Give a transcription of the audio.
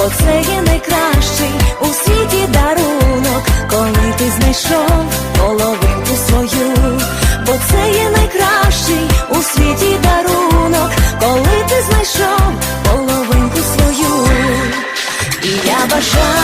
бо це є найкращий у світі дарунок, коли ти знайшов половинку свою, бо це є найкращий у світі дарунок, коли ти знайшов половинку свою, і я бажаю.